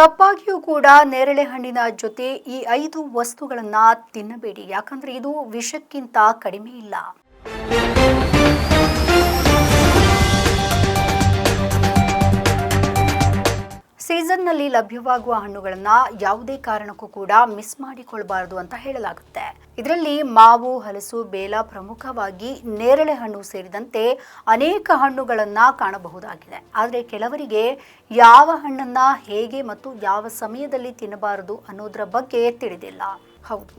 ತಪ್ಪಾಗಿಯೂ ಕೂಡ ನೇರಳೆ ಹಣ್ಣಿನ ಜೊತೆ ಈ ಐದು ವಸ್ತುಗಳನ್ನು ತಿನ್ನಬೇಡಿ. ಯಾಕಂದ್ರೆ ಇದು ವಿಷಕ್ಕಿಂತ ಕಡಿಮೆ ಇಲ್ಲ. ಸೀಸನ್ನಲ್ಲಿ ಲಭ್ಯವಾಗುವ ಹಣ್ಣುಗಳನ್ನ ಯಾವುದೇ ಕಾರಣಕ್ಕೂ ಕೂಡ ಮಿಸ್ ಮಾಡಿಕೊಳ್ಬಾರದು ಅಂತ ಹೇಳಲಾಗುತ್ತೆ. ಇದರಲ್ಲಿ ಮಾವು, ಹಲಸು, ಬೇಲ ಪ್ರಮುಖವಾಗಿ ನೇರಳೆ ಹಣ್ಣು ಸೇರಿದಂತೆ ಅನೇಕ ಹಣ್ಣುಗಳನ್ನ ಕಾಣಬಹುದಾಗಿದೆ. ಆದರೆ ಕೆಲವರಿಗೆ ಯಾವ ಹಣ್ಣನ್ನ ಹೇಗೆ ಮತ್ತು ಯಾವ ಸಮಯದಲ್ಲಿ ತಿನ್ನಬಾರದು ಅನ್ನೋದರ ಬಗ್ಗೆ ತಿಳಿದಿಲ್ಲ. ಹೌದು.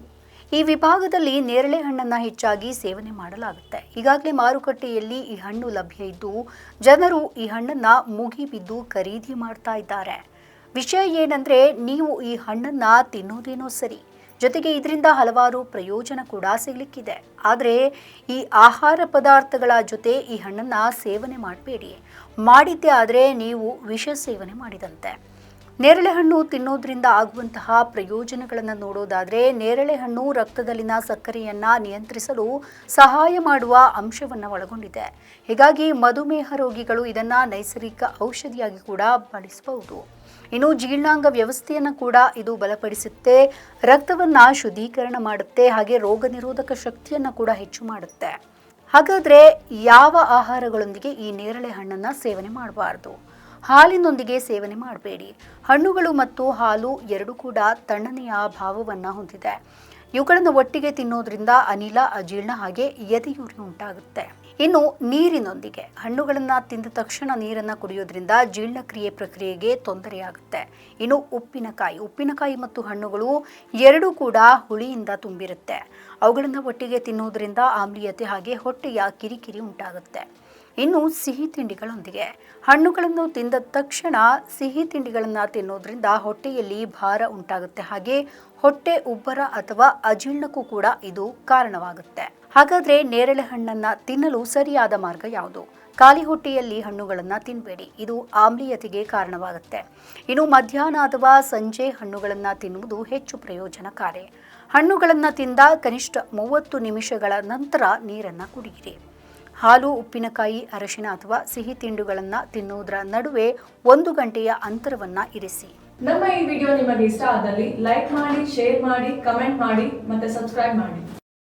ಈ ವಿಭಾಗದಲ್ಲಿ ನೇರಳೆ ಹಣ್ಣನ್ನ ಹೆಚ್ಚಾಗಿ ಸೇವನೆ ಮಾಡಲಾಗುತ್ತೆ. ಈಗಾಗಲೇ ಮಾರುಕಟ್ಟೆಯಲ್ಲಿ ಈ ಹಣ್ಣು ಲಭ್ಯ ಇದ್ದು ಜನರು ಈ ಹಣ್ಣನ್ನ ಮುಗಿಬಿದ್ದು ಖರೀದಿ ಮಾಡ್ತಾ ಇದ್ದಾರೆ. ವಿಷಯ ಏನಂದ್ರೆ ನೀವು ಈ ಹಣ್ಣನ್ನ ತಿನ್ನೋದೇನೋ ಸರಿ. ಜೊತೆಗೆ ಇದರಿಂದ ಹಲವಾರು ಪ್ರಯೋಜನ ಕೂಡ ಸಿಗಲಿಕ್ಕಿದೆ. ಆದರೆ ಈ ಆಹಾರ ಪದಾರ್ಥಗಳ ಜೊತೆ ಈ ಹಣ್ಣನ್ನ ಸೇವನೆ ಮಾಡಬೇಡಿ. ಮಾಡಿದ್ದೆ ಆದರೆ ನೀವು ವಿಷ ಸೇವನೆ ಮಾಡಿದಂತೆ. ನೇರಳೆ ಹಣ್ಣು ತಿನ್ನೋದ್ರಿಂದ ಆಗುವಂತಹ ಪ್ರಯೋಜನಗಳನ್ನು ನೋಡೋದಾದರೆ ನೇರಳೆ ಹಣ್ಣು ರಕ್ತದಲ್ಲಿನ ಸಕ್ಕರೆಯನ್ನು ನಿಯಂತ್ರಿಸಲು ಸಹಾಯ ಮಾಡುವ ಅಂಶವನ್ನು ಒಳಗೊಂಡಿದೆ. ಹೀಗಾಗಿ ಮಧುಮೇಹ ರೋಗಿಗಳು ಇದನ್ನು ನೈಸರ್ಗಿಕ ಔಷಧಿಯಾಗಿ ಕೂಡ ಬಳಸಬಹುದು. ಇನ್ನು ಜೀರ್ಣಾಂಗ ವ್ಯವಸ್ಥೆಯನ್ನು ಕೂಡ ಇದು ಬಲಪಡಿಸುತ್ತೆ. ರಕ್ತವನ್ನು ಶುದ್ಧೀಕರಣ ಮಾಡುತ್ತೆ. ಹಾಗೆ ರೋಗ ನಿರೋಧಕ ಶಕ್ತಿಯನ್ನು ಕೂಡ ಹೆಚ್ಚು ಮಾಡುತ್ತೆ. ಹಾಗಾದರೆ ಯಾವ ಆಹಾರಗಳೊಂದಿಗೆ ಈ ನೇರಳೆ ಹಣ್ಣನ್ನು ಸೇವನೆ ಮಾಡಬಾರ್ದು? ಹಾಲಿನೊಂದಿಗೆ ಸೇವನೆ ಮಾಡಬೇಡಿ. ಹಣ್ಣುಗಳು ಮತ್ತು ಹಾಲು ಎರಡೂ ಕೂಡ ತಣ್ಣನೆಯ ಭಾವವನ್ನು ಹೊಂದಿದೆ. ಇವುಗಳನ್ನು ಒಟ್ಟಿಗೆ ತಿನ್ನೋದ್ರಿಂದ ಅನಿಲ, ಅಜೀರ್ಣ ಹಾಗೆ ಎದೆಯೂರಿ ಉಂಟಾಗುತ್ತೆ. ಇನ್ನು ನೀರಿನೊಂದಿಗೆ. ಹಣ್ಣುಗಳನ್ನು ತಿಂದ ತಕ್ಷಣ ನೀರನ್ನು ಕುಡಿಯೋದ್ರಿಂದ ಜೀರ್ಣಕ್ರಿಯೆ ಪ್ರಕ್ರಿಯೆಗೆ ತೊಂದರೆಯಾಗುತ್ತೆ. ಇನ್ನು ಉಪ್ಪಿನಕಾಯಿ. ಉಪ್ಪಿನಕಾಯಿ ಮತ್ತು ಹಣ್ಣುಗಳು ಎರಡೂ ಕೂಡ ಹುಳಿಯಿಂದ ತುಂಬಿರುತ್ತೆ. ಅವುಗಳನ್ನು ಒಟ್ಟಿಗೆ ತಿನ್ನೋದ್ರಿಂದ ಆಮ್ಲೀಯತೆ ಹಾಗೆ ಹೊಟ್ಟೆಯ ಕಿರಿಕಿರಿ ಉಂಟಾಗುತ್ತೆ. ಇನ್ನು ಸಿಹಿ ತಿಂಡಿಗಳೊಂದಿಗೆ. ಹಣ್ಣುಗಳನ್ನು ತಿಂದ ತಕ್ಷಣ ಸಿಹಿ ತಿಂಡಿಗಳನ್ನು ತಿನ್ನೋದ್ರಿಂದ ಹೊಟ್ಟೆಯಲ್ಲಿ ಭಾರ ಉಂಟಾಗುತ್ತೆ. ಹಾಗೆ ಹೊಟ್ಟೆ ಉಬ್ಬರ ಅಥವಾ ಅಜೀರ್ಣಕ್ಕೂ ಕೂಡ ಇದು ಕಾರಣವಾಗುತ್ತೆ. ಹಾಗಾದ್ರೆ ನೇರಳೆ ಹಣ್ಣನ್ನ ತಿನ್ನಲು ಸರಿಯಾದ ಮಾರ್ಗ ಯಾವುದು? ಖಾಲಿ ಹೊಟ್ಟೆಯಲ್ಲಿ ಹಣ್ಣುಗಳನ್ನು ತಿನ್ನಬೇಡಿ ಇದು ಆಮ್ಲೀಯತೆಗೆ ಕಾರಣವಾಗುತ್ತೆ. ಇನ್ನು ಮಧ್ಯಾಹ್ನ ಅಥವಾ ಸಂಜೆ ಹಣ್ಣುಗಳನ್ನು ತಿನ್ನುವುದು ಹೆಚ್ಚು ಪ್ರಯೋಜನಕಾರಿ. ಹಣ್ಣುಗಳನ್ನು ತಿಂದ ಕನಿಷ್ಠ ಮೂವತ್ತು ನಿಮಿಷಗಳ ನಂತರ ನೀರನ್ನು ಕುಡಿಯಿರಿ. ಹಾಲು, ಉಪ್ಪಿನಕಾಯಿ, ಅರಶಿನ ಅಥವಾ ಸಿಹಿ ತಿಂಡುಗಳನ್ನು ತಿನ್ನುವುದರ ನಡುವೆ ಒಂದು ಗಂಟೆಯ ಅಂತರವನ್ನ ಇರಿಸಿ. ನಮ್ಮ ಈ ವಿಡಿಯೋ ನಿಮಗೆ ಇಷ್ಟ ಆದಲ್ಲಿ ಲೈಕ್ ಮಾಡಿ, ಶೇರ್ ಮಾಡಿ, ಕಮೆಂಟ್ ಮಾಡಿ ಮತ್ತೆ ಸಬ್ಸ್ಕ್ರೈಬ್ ಮಾಡಿ.